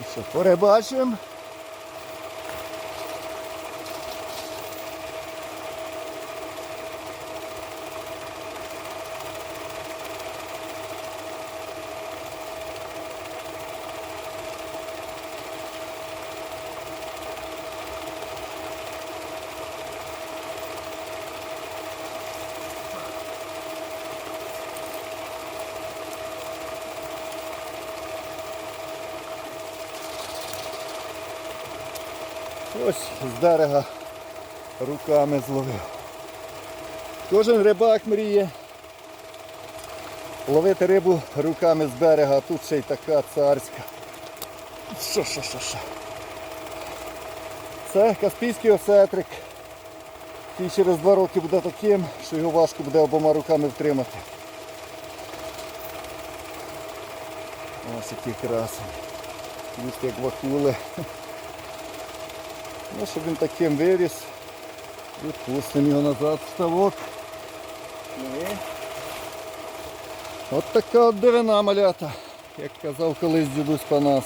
Ну що, порибачимо. Ось з берега руками зловив. Кожен рибак мріє ловити рибу руками з берега, а тут ще й така царська. Що, що, що, що. Це Каспійський осетрик. який через два роки буде таким, що його важко буде обома руками втримати. Ось які красені. Ось як вакули. Ну, щоб він таким виріс. Відпустимо його назад в ставок. От така от дивина малята, як казав колись дідусь Панас.